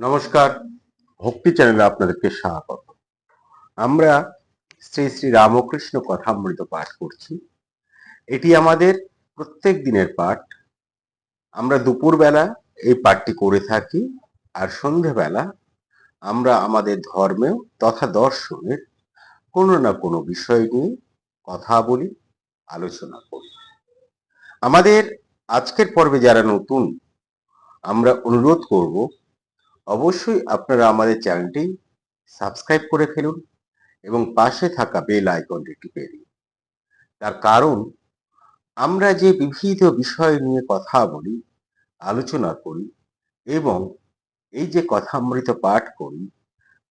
নমস্কার। ভক্তি চ্যানেলে আপনাদেরকে স্বাগত। আমরা শ্রী শ্রী রামকৃষ্ণ কথামৃত পাঠ করছি। এটি আমাদের প্রত্যেক দিনের পাঠ। আমরা দুপুরবেলা এই পাঠটি করে থাকি আর সন্ধেবেলা আমরা আমাদের ধর্মেও তথা দর্শনের কোনো না কোনো বিষয় নিয়ে কথা বলি, আলোচনা করি। আমাদের আজকের পর্বে যারা নতুন, আমরা অনুরোধ করব অবশ্যই আপনারা আমাদের চ্যানেলটি সাবস্ক্রাইব করে ফেলুন এবং পাশে থাকা বেল আইকনটি টিপে দিন। তার কারণ, আমরা যে বিবিধ বিষয় নিয়ে কথা বলি, আলোচনা করি এবং এই যে কথা কথামৃত পাঠ করি,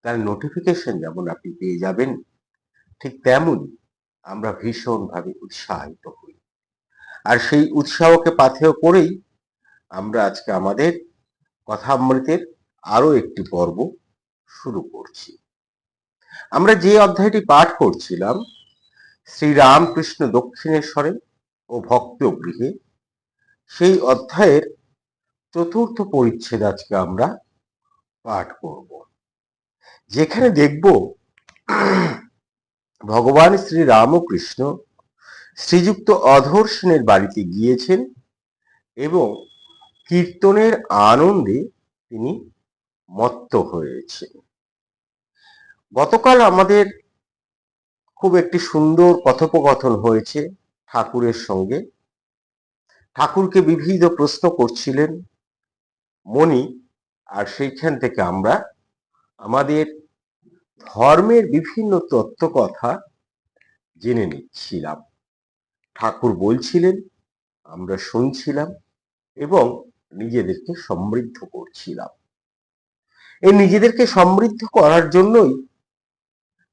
তার নোটিফিকেশন যেমন আপনি পেয়ে যাবেন, ঠিক তেমনই আমরা ভীষণভাবে উৎসাহিত হই। আর সেই উৎসাহকে পাথেয় করেই আমরা আজকে আমাদের কথামৃতের আরও একটি পর্ব শুরু করছি। আমরা যে অধ্যায়টি পাঠ করছিলাম, শ্রীরামকৃষ্ণ দক্ষিণেশ্বরে ও ভক্ত গৃহে সেই অধ্যায়ের চতুর্থ পরিচ্ছেদ আজকে আমরা পাঠ করব। যেখানে দেখব, ভগবান শ্রী রামকৃষ্ণ শ্রীযুক্ত অধর সেনের বাড়িতে গিয়েছেন এবং কীর্তনের আনন্দে তিনি মত্ত হয়েছে। গতকাল আমাদের খুব একটি সুন্দর কথোপকথন হয়েছে ঠাকুরের সঙ্গে। ঠাকুরকে বিবিধ প্রশ্ন করছিলেন মনি আর সেইখান থেকে আমরা আমাদের ধর্মের বিভিন্ন তত্ত্ব কথা জেনে নিচ্ছিলাম। ঠাকুর বলছিলেন, আমরা শুনছিলাম এবং নিজেদেরকে সমৃদ্ধ করছিলাম। এই নিজেদেরকে সমৃদ্ধ করার জন্যই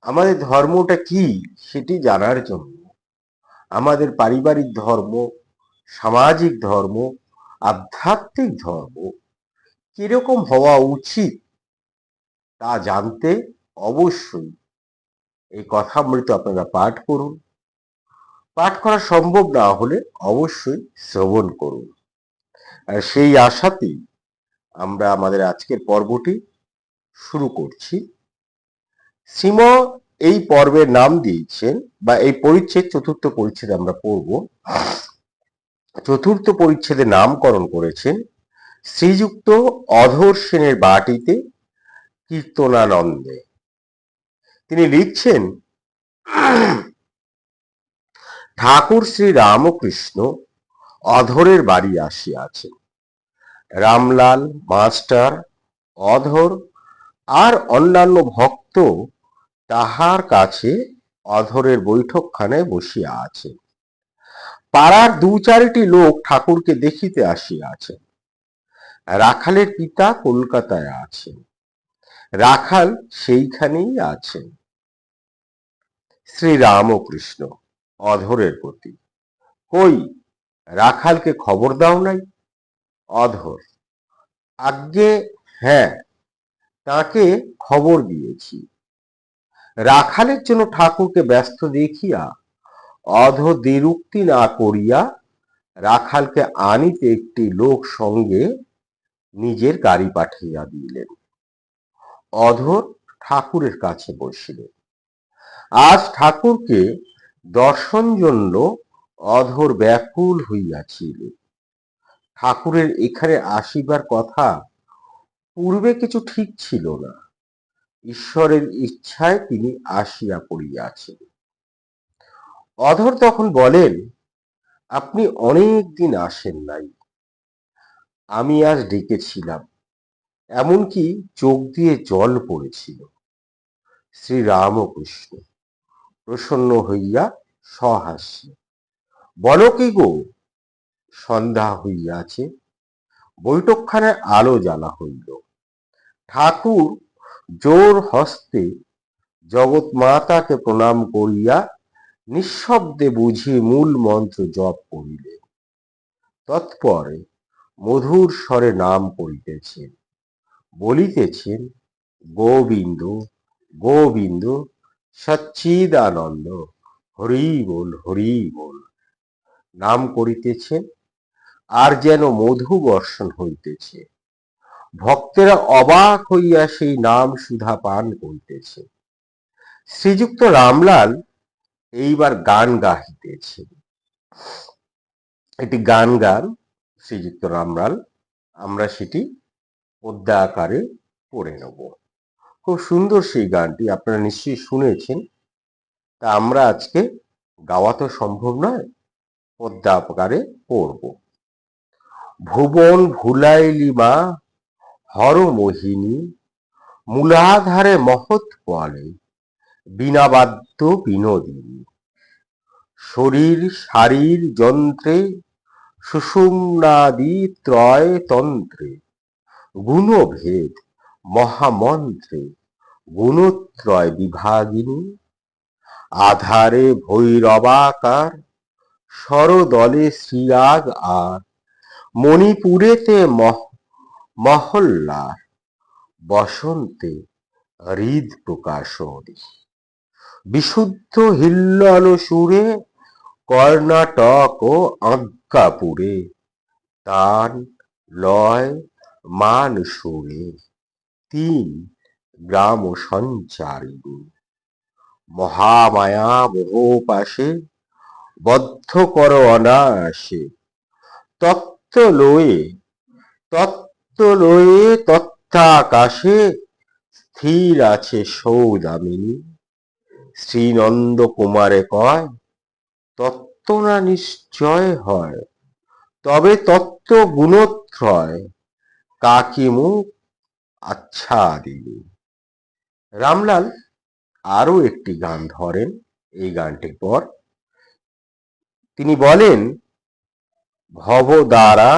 আমাদের ধর্মটা কি সেটি জানার জন্য। আমাদের পারিবারিক ধর্ম, সামাজিক ধর্ম, আধ্যাত্মিক ধর্ম কীরকম হওয়া উচিত তা জানতে অবশ্যই এই কথামৃত আপনারা পাঠ করুন। পাঠ করা সম্ভব না হলে অবশ্যই শ্রবণ করুন। আর সেই আশাতেই আমরা আমাদের আজকের পর্বটি শুরু করছি। শ্রীম এই পর্বের নাম দিয়েছেন বা এই পরিচ্ছেদ চতুর্থ পরিচ্ছেদ আমরা পড়ব। চতুর্থ পরিচ্ছেদে নামকরণ করেছেন শ্রীযুক্ত অধর সেনের বাটিতে কীর্তনানন্দে। তিনি লিখছেন, ঠাকুর শ্রী রামকৃষ্ণ অধরের বাড়ি আসিয়াছেন। রামলাল, মাস্টার, অধর আর অন্যান্য ভক্ত তাহার কাছে অধরের বৈঠকখানে বসিয়া আছে। পাড়ার দু চারিটি লোক ঠাকুরকে দেখিতে আসিয়াছেন রাখালের পিতা কলকাতায় আছেন। রাখাল সেইখানেই আছেন শ্রী রামকৃষ্ণ অধরের প্রতি। কই, রাখালকে খবর দাও নাই? অধর। আজ্ঞে হ্যাঁ। তাকে খবর দিয়েছি। রাখালের জন্য ঠাকুরকে ব্যস্ত দেখিয়া অধ দ্বিরুক্তি না করিয়া রাখালকে আনিতে একটি লোক সঙ্গে নিজের গাড়ি পাঠিয়ে দিলেন। অধর ঠাকুরের কাছে বসিলেন। আজ ঠাকুরকে দর্শন জন্য অধর ব্যাকুল হইয়াছিল। ঠাকুরের এখানে আসিবার কথা পূর্বে কিছু ঠিক ছিল না। ঈশ্বরের ইচ্ছায় তিনি আসিয়া পড়িয়াছেন। অধর তখন বলেন, আপনি অনেক দিন আসেন নাই। আমি আজ ডেকেছিলাম, এমনকি চোখ দিয়ে জল পড়েছিল। শ্রী রামকৃষ্ণ প্রসন্ন হইয়া সহাস্যে বল কি গো? সন্ধ্যা হইয়াছে বৈঠকখানে আলো জ্বালা হইল। ঠাকুর জোর হস্তে জগৎ মাতাকে প্রণাম করিয়া নিঃশব্দে বুঝি মূল মন্ত্র জপ করিলেন। তৎপরে মধুর স্বরে নাম করিতেছেন। বলিতেছেন, গোবিন্দ গোবিন্দ, সচ্চিদানন্দ হরি বল হরি বল নাম করিতেছেন, আর যেন মধু বর্ষণ হইতেছে। ভক্তেরা অবাক হইয়া সেই নাম সুধা পান করিতেছে। শ্রীযুক্ত রামলাল এইবার গান গাহিতেছে। এটি গান গান, শ্রীযুক্ত রামলাল, আমরা সেটি পদ্মা আকারে পড়ে নেব। খুব সুন্দর সেই গানটি, আপনারা নিশ্চয়ই শুনেছেন। তা আমরা আজকে গাওয়া তো সম্ভব নয়, পদ্মা আকারে পড়ব। ভুবন ভুলাইলি মা হর মোহিনী, মূলাধারে মহৎ বলে বিনাবাদ্য বিনোদিনী। শরীর শারীর যন্ত্রে, সুষুম্নাদি ত্রয় তন্ত্রে, গুণভেদ মহামন্ত্রে, গুণত্রয় বিভাগিনী। আধারে ভৈরবাকার সরদলে শ্রীরাগ আর, মণিপুরেতে মহ মহল্লার বসন্তে হৃদ প্রকাশনী বিশুদ্ধ হিল্লল সুরে কর্ণাটক ও আজ্ঞাপুরে তান লয় মান সুরে তিন গ্রাম সঞ্চারিণী। মহামায়া মোহপাশে বদ্ধ কর অনায়াসে তত্ত্ব লয়ে তত্ত্ব লয়ে তত্ত্বাকাশে স্থির আছে সৌদামিনী। শ্রীনন্দ কুমারে কয় তত্ত্ব না নিশ্চয় হয়, তবে তত্ত্ব গুণত্রয় কাকি মুখ আচ্ছাদিনী। রামলাল আরও একটি গান ধরেন, এই গানটির পর। তিনি বলেন ভব দ্বারা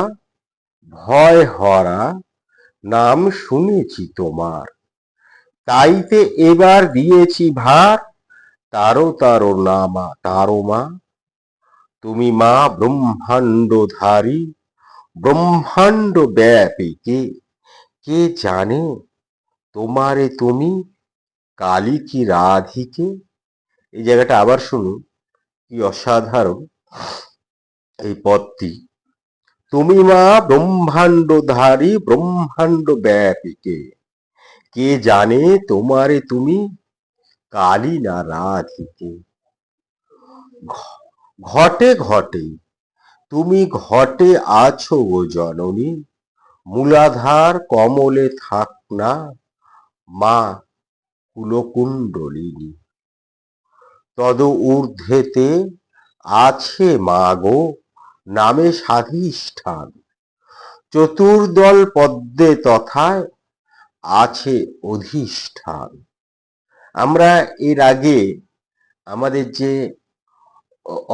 ভয় হরা নাম শুনেছি তোমার। তাইতে এবার দিয়েছি ভার তারো তারো নামা তারো মা। তুমি মা ব্রহ্মাণ্ডধারী ব্রহ্মাণ্ড ব্যাপী কে? কে জানে? তোমারে তুমি, কালী কি রাধিকে? এই জায়গাটা আবার শুনুন, কি অসাধারণ এই পদটি। তুমি মা ব্রহ্মাণ্ডধারী ব্রহ্মাণ্ড ব্যাপীকে কে জানে তোমারে তুমি? কালী না রাধিকে ঘটে ঘটে, তুমি ঘটে আছো গো জননী। মূলাধার কমলে থাক না, মা কুলকুণ্ডলিনী। তদ ঊর্ধ্বেতে আছে মা গো নামে স্বাধিষ্ঠান চতুর্দল পদ্মে তথায় আছে অধিষ্ঠান। আমরা এর আগে আমাদের যে অ-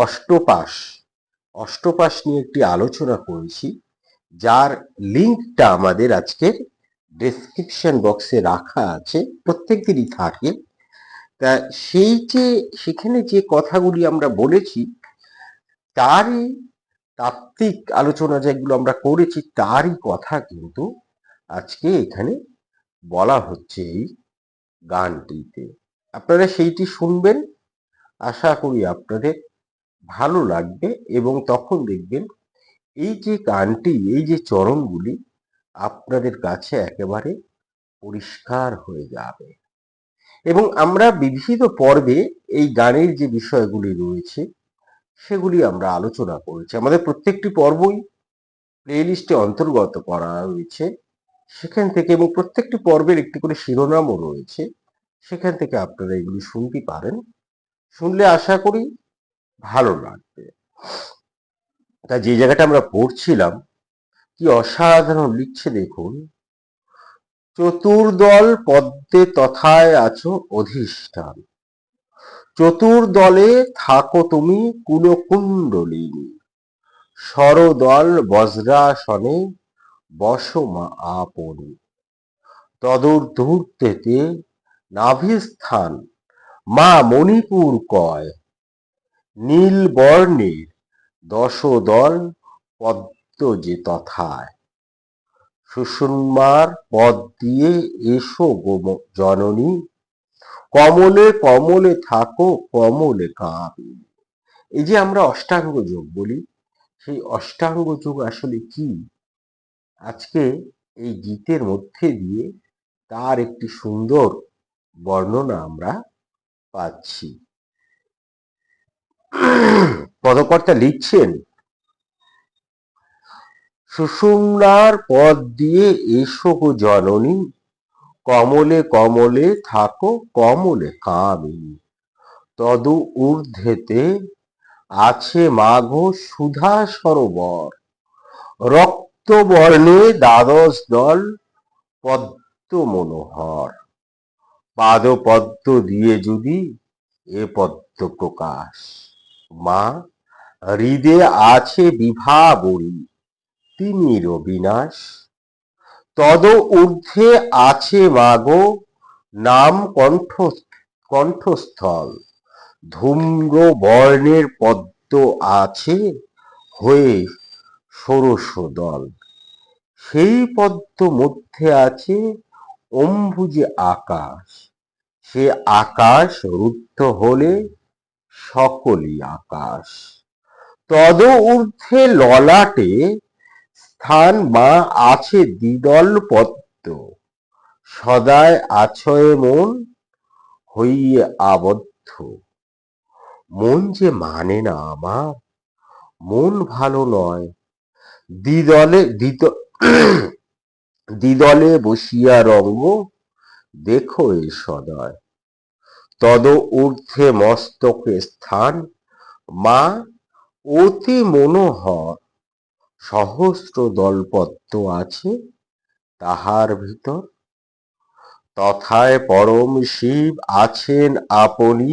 অষ্টপাশ নিয়ে একটি আলোচনা করেছি, যার লিঙ্কটা আমাদের আজকের ডেসক্রিপশন বক্সে রাখা আছে, প্রত্যেকদিনই থাকে। তা সেই যে, সেখানে যে কথাগুলি আমরা বলেছি, তারই তাত্ত্বিক আলোচনা যেগুলো আমরা করেছি তারই কথা কিন্তু আজকে এখানে বলা হচ্ছে এই গানটিতে। আপনারা সেইটি শুনবেন, আশা করি আপনাদের ভালো লাগবে এবং তখন দেখবেন এই যে গানটি, এই যে চরণগুলি আপনাদের কাছে একেবারে পরিষ্কার হয়ে যাবে। এবং আমরা বিবিধ পর্বে এই গানের যে বিষয়গুলি রয়েছে সেগুলি আমরা আলোচনা করেছি। আমাদের প্রত্যেকটি পর্বই প্লেলিস্টে অন্তর্গত করা হয়েছে সেখান থেকে এবং প্রত্যেকটি পর্বের একটি করে শিরোনামও রয়েছে। সেখান থেকে আপনারা এগুলি শুনতে পারেন। শুনলে আশা করি ভালো লাগবে। তা যে জায়গাটা আমরা পড়ছিলাম, কি অসাধারণ লিখছে দেখুন। চতুর্দল পদ্মে তথায় আছো অধিষ্ঠান। চতুর্দলে থাকো তুমি কুলকুণ্ডলিনী। সরদল বজ্রাসনে বসমা আপনি। তদূর্ধ্বেতে নাভিস্থান মা মণিপুর কয়। নীল বর্ণের দশদল পদ্ম যে তথায়। সুষুম্মার পদ দিয়ে এসো গো জননী। কমলে কমলে থাকো, কমলে কাঁপি। এই যে আমরা অষ্টাঙ্গ যোগ বলি, সেই অষ্টাঙ্গ যোগ আসলে কি? আজকে এই গীতের মধ্যে দিয়ে তার একটি সুন্দর বর্ণনা আমরা পাচ্ছি। পদকর্তা লিখছেন, সুষুম্নার পদ দিয়ে এসো জননী কমলে কমলে থাকো, কমলে কামিনী। তদু ঊর্ধ্বেতে আছে মাঘ সুধা সরোবর। রক্তবর্ণে দ্বাদশ দল পদ্ম মনোহর পাদপদ্ম দিয়ে যদি এ পদ্ম প্রকাশ। মা, হৃদে আছে বিভা বড়ি, তিমির তদ ঊর্ধ্বে আছে মাগো নাম কণ্ঠ কণ্ঠস্থল। ধূম্র বর্ণের পদ্ম আছে হয়ে ষোড়শ দল। সেই পদ্ম মধ্যে আছে অম্বুজে আকাশ। সে আকাশ রুদ্ধ হলে সকলই আকাশ। তদ ঊর্ধ্বে ললাটে স্থান মা আছে দ্বিদল পদ্ম। সদায় আছয়ে মন হইয়ে আবদ্ধ। মন যে মানে না আমার, মন ভালো নয়। দ্বিদলে, দ্বিত, দ্বিদলে বসিয়া রঙ্গ, দেখো এ সদয়। তদ ঊর্ধ্বে মস্তকে স্থান, মা অতি মনোহর। সহস্র দলপদ্ম আছে তাহার ভিতর। তথায় পরম শিব আছেন আপনি,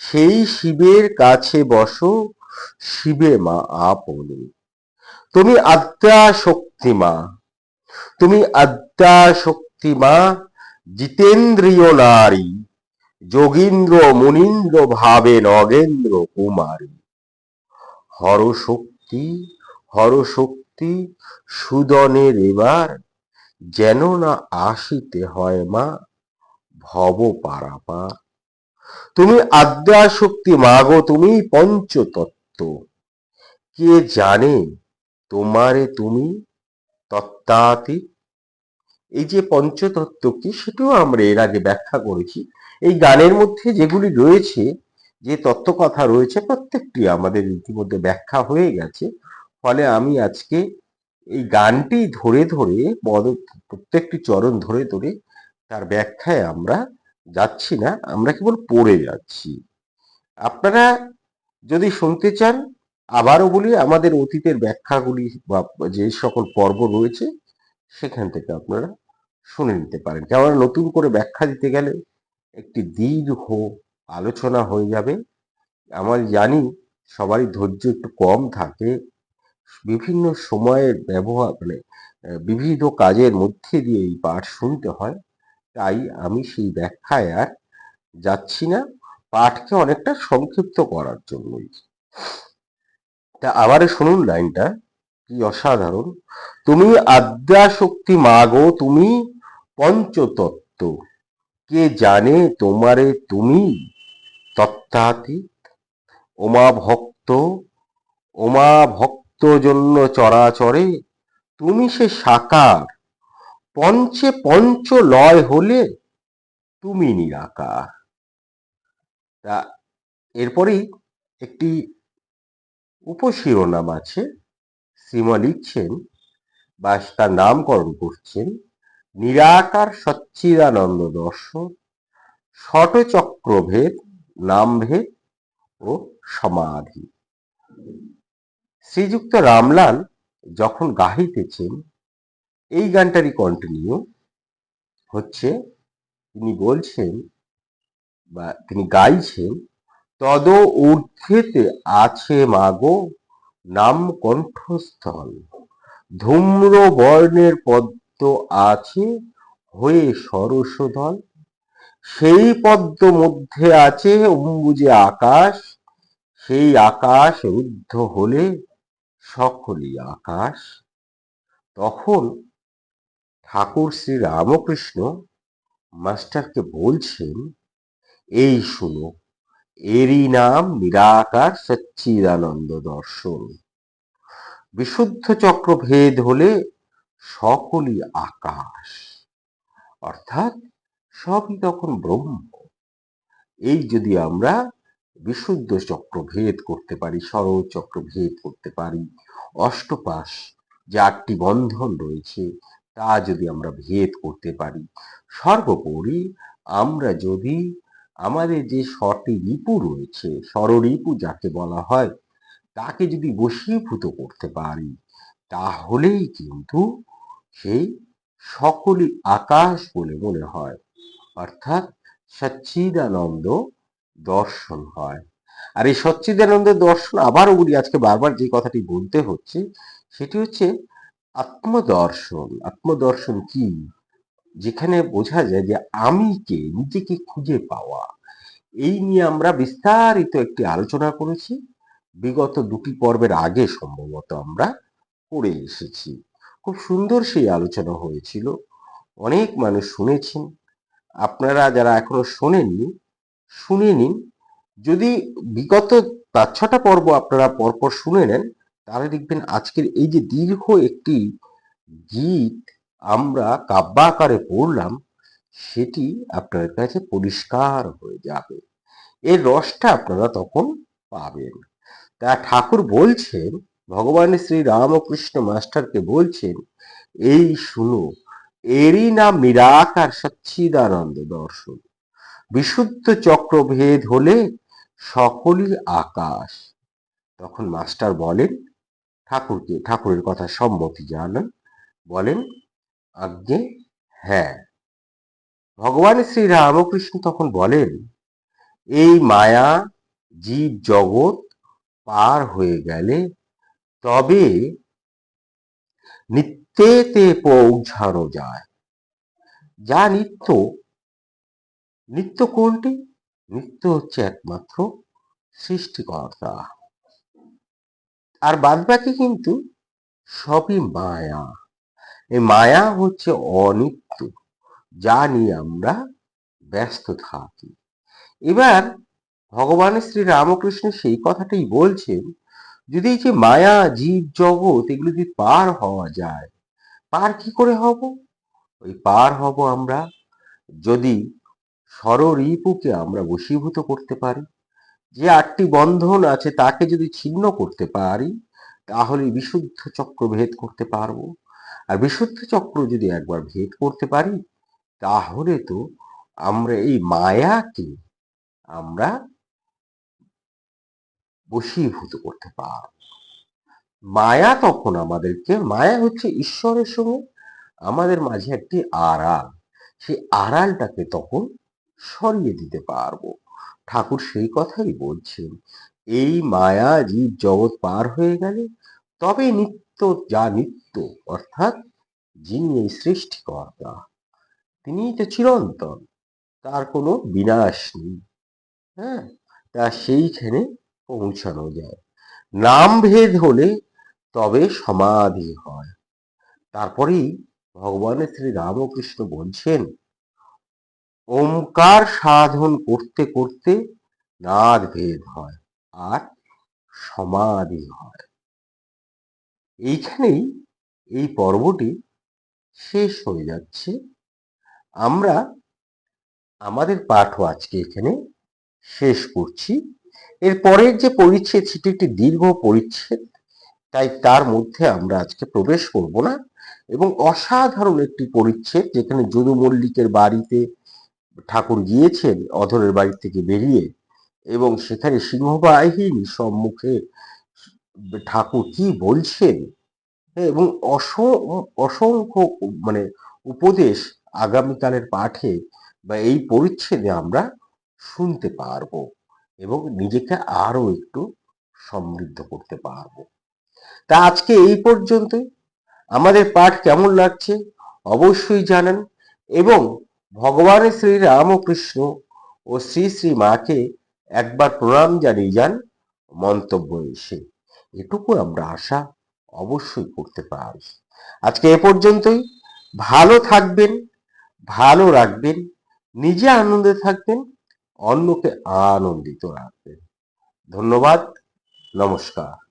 সেই শিবের কাছে বসো, শিবে মা আপনি। তুমি আদ্যা শক্তি মা তুমি আদ্যা শক্তি মা জিতেন্দ্রীয় নারী, যোগীন্দ্র মুনীন্দ্র ভাবে নগেন্দ্র কুমারী। হর শক্তি হর শক্তি সুদনের এবার যেন না আসিতে হয় মা ভব পারাপার। তুমি আদ্যা শক্তি মাগো, তুমি পঞ্চতত্ত্ব। কে জানে তোমারে তুমি তত্ত্বাতীত এই যে পঞ্চতত্ত্ব কি সেটাও আমরা এর আগে ব্যাখ্যা করেছি। এই গানের মধ্যে যেগুলি রয়েছে, যে তত্ত্ব কথা রয়েছে, প্রত্যেকটি আমাদের ইতিমধ্যে ব্যাখ্যা হয়ে গেছে। ফলে আমি আজকে এই গানটি ধরে ধরে পদ প্রত্যেকটি চরণ ধরে ধরে তার ব্যাখ্যায় আমরা যাচ্ছি না, আমরা কেবল পড়ে যাচ্ছি। আপনারা যদি শুনতে চান, আবারও বলি আমাদের অতীতের ব্যাখ্যাগুলি বা যে সকল পর্ব রয়েছে, সেখান থেকে আপনারা শুনে নিতে পারেন। কেননা নতুন করে ব্যাখ্যা দিতে গেলে একটি দীর্ঘ আলোচনা হয়ে যাবে। আমার জানি সবারই ধৈর্য একটু কম থাকে বিভিন্ন সময়ের ব্যবহার মানে বিবিধ কাজের মধ্যে দিয়ে এই পাঠ শুনতে হয়। তাই আমি সেই ব্যাখ্যায় আর যাচ্ছি না। পাঠকে অনেকটা সংক্ষিপ্ত করার জন্যই। তা আবার শুনুন লাইনটা, কি অসাধারণ। তুমি আদ্যা শক্তি মাগো, তুমি পঞ্চতত্ত্ব। কে জানে তোমারে তুমি তত্ত্বাতীত? ওমা ভক্ত ওমা ভক্ত জন্য চরাচরে তুমি সে সাকার। পঞ্চে পঞ্চ লয় হলে তুমি নিরাকার। তা এরপরেই একটি উপশিরোনাম আছে। শ্রীমা লিখছেন বা তার নামকরণ করছেন, নিরাকার সচ্চিদানন্দ দর্শন ষটচক্রভেদ নামভেদ ও সমাধি। শ্রীযুক্ত রামলাল যখন গাহিতেছেন, এই গানটারই কন্টিনিউ হচ্ছে, তিনি বলছেন বা তিনি গাইছেন, তদ ঊর্ধ্বেতে আছে মাগো নাম কণ্ঠস্থল। ধূম্র বর্ণের পদ্ম আছে হয়ে সরসদল সেই পদ্ম মধ্যে আছে অম্বুজে আকাশ, সেই আকাশ রুদ্ধ হলে সকলই আকাশ, তখন ঠাকুর শ্রী রামকৃষ্ণ মাস্টারকে বলছেন, এই শুনো, এরই নাম নিরাকার সচ্চিদানন্দ দর্শন। বিশুদ্ধ চক্র ভেদ হলে সকলই আকাশ। অর্থাৎ সবই তখন ব্রহ্ম। এই যদি আমরা বিশুদ্ধ চক্র ভেদ করতে পারি, সরল চক্র ভেদ করতে পারি। অষ্টপাশ যে আটটি বন্ধন রয়েছে, তা যদি আমরা ভেদ করতে পারি, সর্বোপরি আমরা যদি আমাদের যে সটি রিপু রয়েছে ষড়রিপু যাকে বলা হয়, তাকে যদি বশীভূত করতে পারি, তাহলেই কিন্তু সেই সকলই আকাশ বলে মনে হয়। অর্থাৎ সচ্চিদানন্দ দর্শন হয়। আর এই সচ্চিদানন্দ দর্শন আবারও বলি, আজকে বারবার যে কথাটি বলতে হচ্ছে, সেটি হচ্ছে আত্মদর্শন। আত্মদর্শন কি? যেখানে বোঝা যায় যে আমি কে, নিজেকে খুঁজে পাওয়া। এই নিয়ে আমরা বিস্তারিত একটি আলোচনা করেছি। বিগত দুটি পর্বের আগে সম্ভবত আমরা করে এসেছি। খুব সুন্দর সেই আলোচনা হয়েছিল। অনেক মানুষ শুনেছেন। আপনারা যারা এখনও শোনেননি শুনে নিন। যদি বিগত পাঁচ ছটা পর্ব আপনারা পরপর শুনে নেন, তাহলে দেখবেন আজকের এই যে দীর্ঘ একটি গীত আমরা কাব্যাকারে পড়লাম, সেটি আপনার কাছে পরিষ্কার হয়ে যাবে। এর রসটা আপনারা তখন পাবেন। তা ঠাকুর বলছেন, ভগবান শ্রী রামকৃষ্ণ মাস্টারকে বলছেন, এই শুনো, এরই নাম নিরাকার সচ্ছিদানন্দ দর্শন। বিশুদ্ধ চক্রভেদ হলে সকলই আকাশ। তখন মাস্টার বলেন, ঠাকুরকে, ঠাকুরের কথা সম্মতি জানান। বলেন, আজ্ঞে হ্যাঁ। ভগবান শ্রী রামকৃষ্ণ তখন বলেন, এই মায়া জীব জগৎ পার হয়ে গেলে তবে নিত্যেতে পৌঁছানো যায়। যা নিত্য নিত্য কোনটি? নিত্য হচ্ছে একমাত্র সৃষ্টিকর্তা। আর বাদ বাকি কিন্তু সবই মায়া। এই মায়া হচ্ছে অনিত্য, যা নিয়ে আমরা ব্যস্ত থাকি। এবার ভগবান শ্রী রামকৃষ্ণ সেই কথাটাই বলছেন, যদি এই যে মায়া, জীব, জগৎ এগুলো যদি পার হওয়া যায়, পার কি করে হব? ওই পার হব আমরা যদি স্বররিপুকে আমরা বশীভূত করতে পারি। যে আটটি বন্ধন আছে তাকে যদি ছিন্ন করতে পারি, তাহলে বিশুদ্ধ চক্র ভেদ করতে পারব। আর বিশুদ্ধ চক্র যদি একবার ভেদ করতে পারি, তাহলে তো আমরা এই মায়াকে আমরা বশীভূত করতে পারব। মায়া তখন আমাদেরকে, মায়া হচ্ছে ঈশ্বরের সঙ্গে আমাদের মাঝে একটি আড়াল। সেই আড়ালটাকে তখন সরিয়ে দিতে পারব। ঠাকুর সেই কথাই বলছেন, এই মায়া জীব জগৎ পার হয়ে গেলে তবে নিত্য যা নিত্য, অর্থাৎ যিনি এই সৃষ্টিকর্তা তিনি তো চিরন্তন, তার কোনো বিনাশ নেই। হ্যাঁ তা সেইখানে পৌঁছানো যায়। নাম ভেদ হলে তবে সমাধি হয়। তারপরেই ভগবানের শ্রী রামকৃষ্ণ বলছেন ওমকার সাধন করতে করতে নাদ ভেদ হয় আর সমাধি হয়। এইখানেই এই পর্বটি শেষ হয়ে যাচ্ছে। আমরা, আমাদের পাঠও আজকে এখানে শেষ করছি। এর পরের যে পরিচ্ছেদ সেটি একটি দীর্ঘ পরিচ্ছেদ, তাই তার মধ্যে আমরা আজকে প্রবেশ করব না। এবং অসাধারণ একটি পরিচ্ছেদ যেখানে যদু মল্লিকের বাড়িতে ঠাকুর গিয়েছেন অধরের বাড়ি থেকে বেরিয়ে এবং সেখানে সিংহবাহিন সম্মুখে ঠাকুর কি বলছেন? এবং অসংখ্য মানে উপদেশ আগামীকালের পাঠে বা এই পরিচ্ছেদে আমরা শুনতে পারব এবং নিজেকে আরও একটু সমৃদ্ধ করতে পারব। তা আজকে এই পর্যন্ত আমাদের পাঠ কেমন লাগছে অবশ্যই জানান এবং ভগবানের শ্রী রামকৃষ্ণ ও শ্রী শ্রী মাকে একবার প্রণাম জানিয়ে যান মন্তব্য এসে। এটুকু আমরা আশা অবশ্যই করতে পারি। আজকে এ পর্যন্তই। ভালো থাকবেন, ভালো রাখবেন, নিজে আনন্দে থাকবেন, অন্যকে আনন্দিত রাখবেন। ধন্যবাদ, নমস্কার।